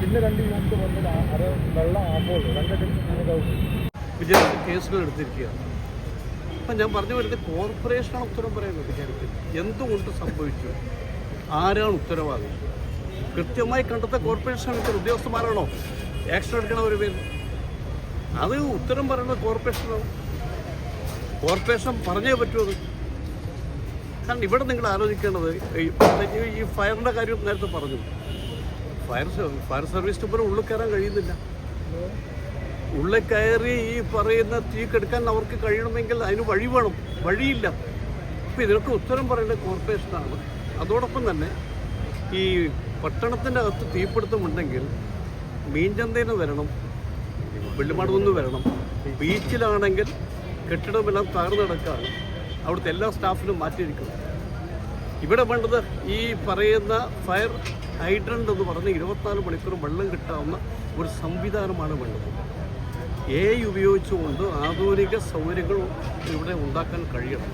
പിന്നെ രണ്ട് യൂണിറ്റ് വന്നത് അത് വെള്ളം ആകുമ്പോൾ വിജിലൻസ് കേസുകൾ എടുത്തിരിക്കുകയാണ്. അപ്പം ഞാൻ പറഞ്ഞു വരുന്നത് കോർപ്പറേഷനാണ് ഉത്തരം പറയുന്നത് കാര്യത്തിൽ എന്തുകൊണ്ട് സംഭവിച്ചു? ആരാണ് ഉത്തരവാദി? കൃത്യമായി കണ്ടെത്ത കോർപ്പറേഷൻ ഇത്ര ഉദ്യോഗസ്ഥന്മാരാണോ? ആക്ഷൻ എടുക്കണ ഒരു പേര്. അത് ഉത്തരം പറയുന്നത് കോർപ്പറേഷനാണ് കോർപ്പറേഷൻ പറഞ്ഞേ പറ്റൂ അത്. കാരണം ഇവിടെ നിങ്ങൾ ആലോചിക്കേണ്ടത് ഈ- ഫയറിന്റെ കാര്യം നേരത്തെ പറഞ്ഞു. ഫയർ ഫയർ സർവീസ് പോലെ ഉള്ളിൽ കയറാൻ കഴിയുന്നില്ല. ഉള്ളിൽ കയറി ഈ പറയുന്ന തീ കെടുക്കാൻ അവർക്ക് കഴിയണമെങ്കിൽ അതിന് വഴി വേണം. വഴിയില്ല. അപ്പോൾ ഇതിനൊക്കെ ഉത്തരം പറയേണ്ടത് കോർപ്പറേഷനാണ്. അതോടൊപ്പം തന്നെ ഈ പട്ടണത്തിന്റെ അകത്ത് തീപിടുത്തമുണ്ടെങ്കിൽ മീൻചന്തയിൽ വരണം വെള്ളിമാട് വരണം ബീച്ചിലാണെങ്കിൽ കെട്ടിടമെല്ലാം തകർന്നു അവിടുത്തെ എല്ലാ സ്റ്റാഫിനും മാറ്റിയിരിക്കുന്നു ഇവിടെ വേണ്ടത് ഈ പറയുന്ന ഫയർ ഹൈഡ്രന്റ് എന്ന് പറഞ്ഞ് ഇരുപത്തിനാല് മണിക്കൂർ വെള്ളം കിട്ടാവുന്ന ഒരു സംവിധാനമാണ് വേണ്ടത്. എ ഉപയോഗിച്ചുകൊണ്ട് ആധുനിക സൗകര്യങ്ങൾ ഇവിടെ ഉണ്ടാക്കാൻ കഴിയണം.